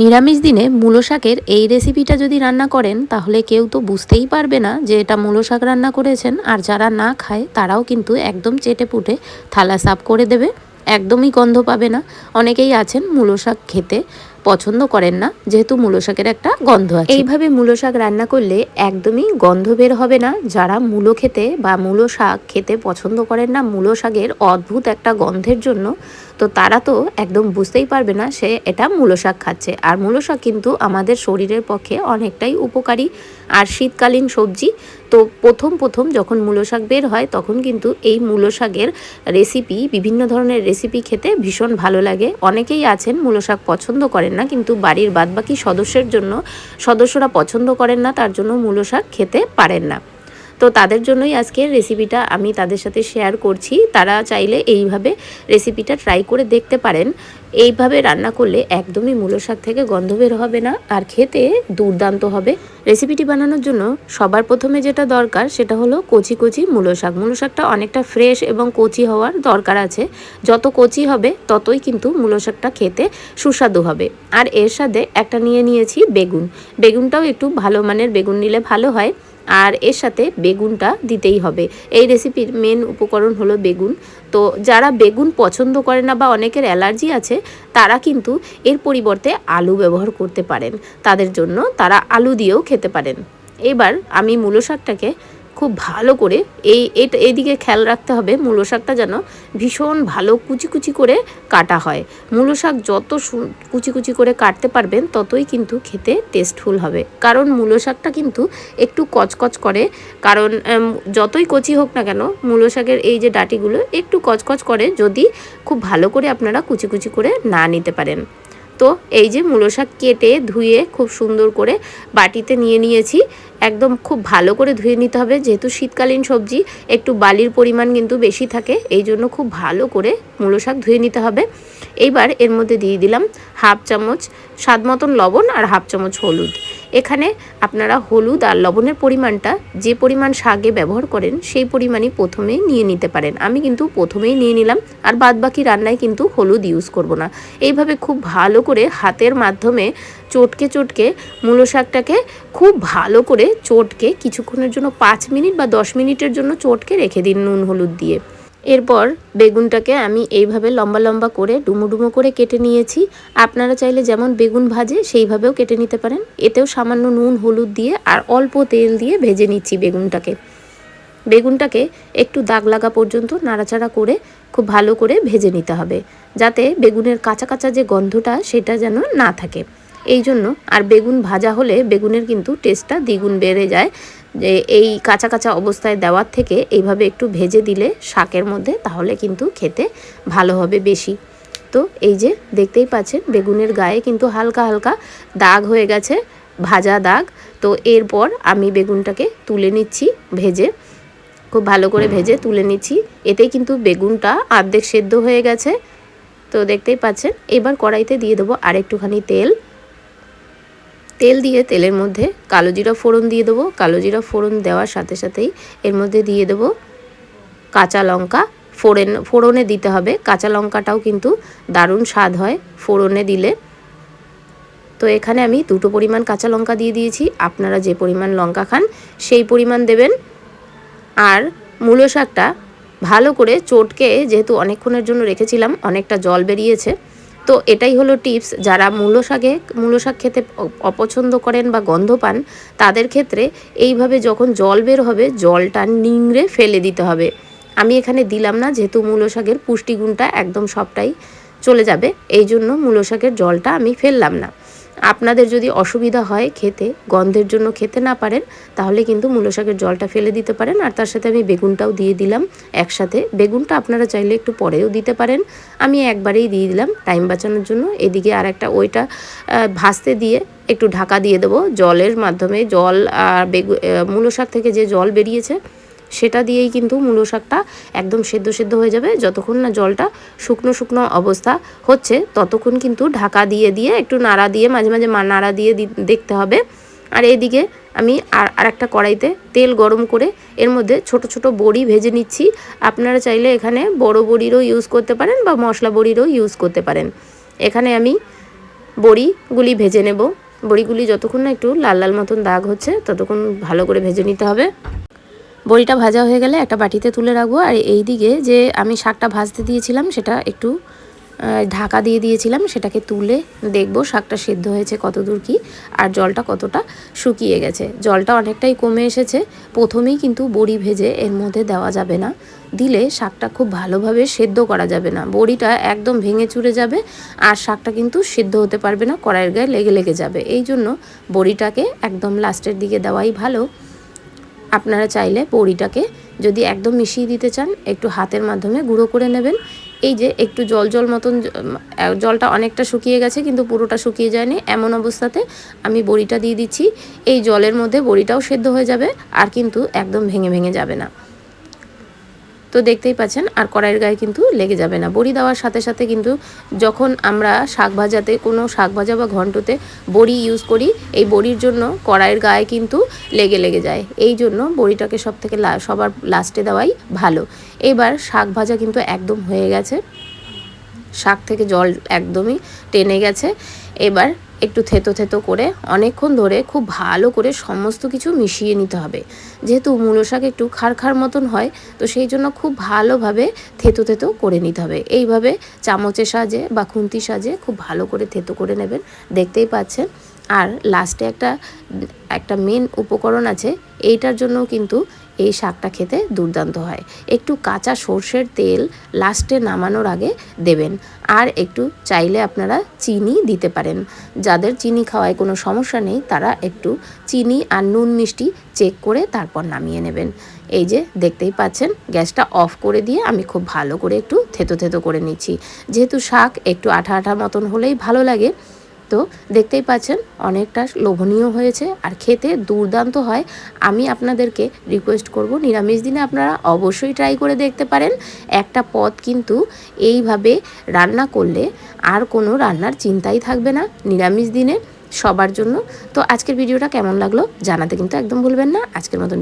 নিরামিষ দিনে মূলো শাকের এই রেসিপিটা যদি রান্না করেন, তাহলে কেউ তো বুঝতেই পারবে না যে এটা মূলো শাক রান্না করেছেন। আর যারা না খায়, তারাও কিন্তু একদম চেটে পুটে থালা সাফ করে দেবে। একদমই গন্ধ পাবে না। অনেকেই আছেন মূলো শাক খেতে পছন্দ করেন না, যেহেতু মূলো শাকের একটা গন্ধ আছে। এইভাবে মূলো শাক রান্না করলে একদমই গন্ধ বের হবে না। যারা মূলো খেতে বা মূলো শাক খেতে পছন্দ করেন না, মূলো শাকের অদ্ভুত একটা গন্ধের জন্য তো তারা তো একদম বুঝতেই পারবে না সে এটা মূলো শাক খাচ্ছে। আর মূলো শাক কিন্তু আমাদের শরীরের পক্ষে অনেকটাই উপকারী। আর শীতকালীন সবজি, তো প্রথম প্রথম যখন মূলো শাক বের হয়, তখন কিন্তু এই মূলো শাকের রেসিপি বিভিন্ন ধরনের রেসিপি খেতে ভীষণ ভালো লাগে। অনেকেই আছেন মূলো শাক পছন্দ করেন না, কিন্তু বাড়ির বাদবাকি সদস্যের জন্য, সদস্যরা পছন্দ করেন না, তার জন্য মূলো শাক খেতে পারেন না। তো তাদের জন্যই আজকের রেসিপিটা আমি তাদের সাথে শেয়ার করছি। তারা চাইলে এইভাবে রেসিপিটা ট্রাই করে দেখতে পারেন। এইভাবে রান্না করলে একদমই মূলো শাক থেকে গন্ধ বের হবে না আর খেতে দুর্দান্ত হবে। রেসিপিটি বানানোর জন্য সবার প্রথমে যেটা দরকার সেটা হলো কচি কচি মূলো শাক। মূলো শাকটা অনেকটা ফ্রেশ এবং কচি হওয়ার দরকার আছে। যত কচি হবে ততই কিন্তু মূলো শাকটা খেতে সুস্বাদু হবে। আর এর সাথে একটা নিয়ে নিয়েছি বেগুন। বেগুনটাও একটু ভালো মানের বেগুন নিলে ভালো হয়। আর এর সাথে বেগুনটা দিতেই হবে। এই রেসিপির মেন উপকরণ হলো বেগুন। তো যারা বেগুন পছন্দ করে না বা অনেকের অ্যালার্জি আছে, তারা কিন্তু এর পরিবর্তে আলু ব্যবহার করতে পারেন। তাদের জন্য তারা আলু দিয়েও খেতে পারেন। এবার আমি মূলো শাকটাকে খুব ভালো করে এই এদিকে খেয়াল রাখতে হবে মূলো শাকটা যেন ভীষণ ভালো কুচি কুচি করে কাটা হয়। মূলো শাক যত কুচি কুচি করে কাটতে পারবেন ততই কিন্তু খেতে টেস্টফুল হবে। কারণ মূলো শাকটা কিন্তু একটু কচকচ করে, কারণ যতই কচি হোক না কেন মূলো শাকের এই যে ডাটিগুলো একটু কচকচ করে যদি খুব ভালো করে আপনারা কুচি কুচি করে না নিতে পারেন। তো এই যে মূলো শাক কেটে ধুয়ে খুব সুন্দর করে বাটিতে নিয়ে নিয়েছি। একদম খুব ভালো করে ধুয়ে নিতে হবে। যেহেতু শীতকালীন সবজি, একটু বালির পরিমাণ কিন্তু বেশি থাকে, এই জন্য খুব ভালো করে মূলো শাক ধুয়ে নিতে হবে। এইবার এর মধ্যে দিয়ে দিলাম হাফ চামচ স্বাদ মতন লবণ আর হাফ চামচ হলুদ। এখানে আপনারা হলুদ আর লবণের পরিমাণটা যে পরিমাণ শাকে ব্যবহার করেন সেই পরিমাণই প্রথমেই নিয়ে নিতে পারেন। আমি কিন্তু প্রথমেই নিয়ে নিলাম আর বাদ বাকি রান্নায় কিন্তু হলুদ ইউজ করব না। এইভাবে খুব ভালো করে হাতের মাধ্যমে চটকে চটকে মূলো শাকটাকে খুব ভালো করে চটকে কিছুক্ষণের জন্য পাঁচ মিনিট বা দশ মিনিটের জন্য চটকে রেখে দিন নুন হলুদ দিয়ে। এরপর বেগুনটাকে আমি এইভাবে লম্বা লম্বা করে ডুমো ডুমো করে কেটে নিয়েছি। আপনারা চাইলে যেমন বেগুন ভাজে, সেইভাবেও কেটে নিতে পারেন। এতেও সামান্য নুন, হলুদ দিয়ে আর অল্প তেল দিয়ে ভেজে নিচ্ছি বেগুনটাকে। বেগুনটাকে একটু দাগ লাগা পর্যন্ত নাড়াচাড়া করে খুব ভালো করে ভেজে নিতে হবে, যাতে বেগুনের কাঁচা কাঁচা যে গন্ধটা সেটা যেন না থাকে। এই জন্য আর বেগুন ভাজা হলে বেগুনের কিন্তু টেস্টটা দ্বিগুণ বেড়ে যায়। যে এই কাঁচা কাঁচা অবস্থায় দেওয়ার থেকে এইভাবে একটু ভেজে দিলে শাকের মধ্যে, তাহলে কিন্তু খেতে ভালো হবে বেশি। তো এই যে দেখতেই পাচ্ছেন, বেগুনের গায়ে কিন্তু হালকা হালকা দাগ হয়ে গেছে, ভাজা দাগ। তো এরপর আমি বেগুনটাকে তুলে নিচ্ছি ভেজে, খুব ভালো করে ভেজে তুলে নিচ্ছি। এতেই কিন্তু বেগুনটা আর্ধেক সেদ্ধ হয়ে গেছে। তো দেখতেই পাচ্ছেন, এবার কড়াইতে দিয়ে দেবো আরেকটুখানি তেল। তেল দিয়ে, তেলের মধ্যে কালো জিরা ফোড়ন দিয়ে দেবো। কালো জিরা ফোড়ন দেওয়ার সাথে সাথেই এর মধ্যে দিয়ে দেবো কাঁচা লঙ্কা। ফোড়ন, ফোড়নে দিতে হবে। কাঁচা লঙ্কাটাও কিন্তু দারুণ স্বাদ হয় ফোড়নে দিলে। তো এখানে আমি দুটো পরিমাণ কাঁচা লঙ্কা দিয়ে দিয়েছি। আপনারা যে পরিমাণ লঙ্কা খান সেই পরিমাণ দেবেন। আর মূলো শাকটা ভালো করে চটকে, যেহেতু অনেকক্ষণের জন্য রেখেছিলাম, অনেকটা জল বেরিয়েছে তো এটাই হলো টিপস, যারা মূলো শাকে, মূলো শাক খেতে অপছন্দ করেন বা গন্ধ পান, তাদের ক্ষেত্রে এইভাবে যখন জল বের হবে, জলটা নিংড়ে ফেলে দিতে হবে। আমি এখানে দিলাম না, যেহেতু মূলো শাকের পুষ্টিগুণটা একদম সবটাই চলে যাবে এই জন্য মূলো শাকের জলটা আমি ফেললাম না। আপনাদের যদি অসুবিধা হয় খেতে, গন্ধের জন্য খেতে না পারেন, তাহলে কিন্তু মূলো শাকের জলটা ফেলে দিতে পারেন। আর তার সাথে আমি বেগুনটাও দিয়ে দিলাম একসাথে। বেগুনটা আপনারা চাইলে একটু পরেও দিতে পারেন। আমি একবারেই দিয়ে দিলাম টাইম বাঁচানোর জন্য। এদিকে আর একটা ওইটা ভাসতে দিয়ে একটু ঢাকা দিয়ে দেবো। জলের মাধ্যমে জল আর বেগু মূলো শাক থেকে যে জল বেরিয়েছে সেটা দিয়েই কিন্তু মূলো শাকটা একদম সেদ্ধ সেদ্ধ হয়ে যাবে। যতক্ষণ না জলটা শুকনো শুকনো অবস্থা হচ্ছে, ততক্ষণ কিন্তু ঢাকা দিয়ে দিয়ে একটু নাড়া দিয়ে মাঝে মাঝে নাড়া দিয়ে দেখতে হবে। আর এদিকে আমি আর আরেকটা কড়াইতে তেল গরম করে এর মধ্যে ছোট ছোট বড়ি ভেজে নিচ্ছি। আপনারা চাইলে এখানে বড় বড়িরও ইউজ করতে পারেন বা মশলা বড়িরও ইউজ করতে পারেন। এখানে আমি বড়িগুলি ভেজে নেব। বড়িগুলি যতক্ষণ না একটু লাল লাল মতন দাগ হচ্ছে, ততক্ষণ ভালো করে ভেজে নিতে হবে। বড়িটা ভাজা হয়ে গেলে একটা বাটিতে তুলে রাখব। আর এই দিকে যে আমি শাকটা ভাজতে দিয়েছিলাম, সেটা একটু ঢাকা দিয়ে দিয়েছিলাম, সেটাকে তুলে দেখব শাকটা সিদ্ধ হয়েছে কতদূর কি, আর জলটা কতটা শুকিয়ে গেছে। জলটা অনেকটাই কমে এসেছে। প্রথমেই কিন্তু বড়ি ভেজে এর মধ্যে দেওয়া যাবে না। দিলে শাকটা খুব ভালোভাবে সেদ্ধ করা যাবে না। বড়িটা একদম ভেঙে চুরে যাবে, আর শাকটা কিন্তু সিদ্ধ হতে পারবে না, কড়াইয়ের গায়ে লেগে লেগে যাবে। এই জন্য বড়িটাকে একদম লাস্টের দিকে দেওয়াই ভালো। আপনারা চাইলে বড়িটাকে যদি একদম মিশিয়ে দিতে চান, একটু হাতের মাধ্যমে গুঁড়ো করে নেবেন। এই যে একটু জল জল মতন জলটা অনেকটা শুকিয়ে গেছে, কিন্তু পুরোটা শুকিয়ে যায়নি। এমন অবস্থাতে আমি বড়িটা দিয়ে দিচ্ছি। এই জলের মধ্যে বড়িটাও সেদ্ধ হয়ে যাবে, আর কিন্তু একদম ভেঙে ভেঙে যাবে না। তো দেখতেই পাচ্ছেন, আর কড়াইয়ের গায়ে কিন্তু লেগে যাবে না। বড়ি দেওয়ার সাথে সাথে কিন্তু যখন আমরা শাক ভাজাতে, কোনো শাক ভাজা বা ঘন্টতে বড়ি ইউজ করি, এই বড়ির জন্য কড়াইয়ের গায়ে কিন্তু লেগে লেগে যায়। এই জন্য বড়িটাকে সব থেকে সবার লাস্টে দেওয়াই ভালো। এবার শাক ভাজা কিন্তু একদম হয়ে গেছে। শাক থেকে জল একদমই টেনে গেছে। এবার একটু থেতো থেতো করে, অনেকক্ষণ ধরে খুব ভালো করে সমস্ত কিছু মিশিয়ে নিতে হবে। যেহেতু মূলো শাক একটু খার খার মতন হয়, তো সেই জন্য খুব ভালোভাবে থেতো থেতো করে নিতে হবে। এইভাবে চামচের সাজে বা খুন্তি সাজে খুব ভালো করে থেতো করে নেবেন, দেখতেই পাচ্ছেন। আর লাস্টে একটা একটা মেন উপকরণ আছে, এইটার জন্য কিন্তু এই শাকটা খেতে দুর্দান্ত হয়। একটু কাঁচা সর্ষের তেল লাস্টে নামানোর আগে দেবেন। আর একটু চাইলে আপনারা চিনি দিতে পারেন। যাদের চিনি খাওয়ায় কোনো সমস্যা নেই, তারা একটু চিনি আর নুন মিষ্টি চেক করে তারপর নামিয়ে নেবেন। এই যে দেখতেই পাচ্ছেন, গ্যাসটা অফ করে দিয়ে আমি খুব ভালো করে একটু থেতো থেতো করে নিচ্ছি। যেহেতু শাক একটু আঠা আঠা মতন হলেই ভালো লাগে তো দেখতেই পাচ্ছেন, অনেকটা লোভনীয় হয়েছে। আর খেতে দুর্দান্ত হয়। আমি আপনাদেরকে রিকোয়েস্ট করব, নিরামিষ দিনে আপনারা অবশ্যই ট্রাই করে দেখতে পারেন। একটা পদ কিন্তু এইভাবে রান্না করলে আর কোনো রান্নার চিন্তাই থাকবে না নিরামিষ দিনে সবার জন্য। তো আজকের ভিডিওটা কেমন লাগল জানাতে কিন্তু একদম ভুলবেন না। আজকের মতন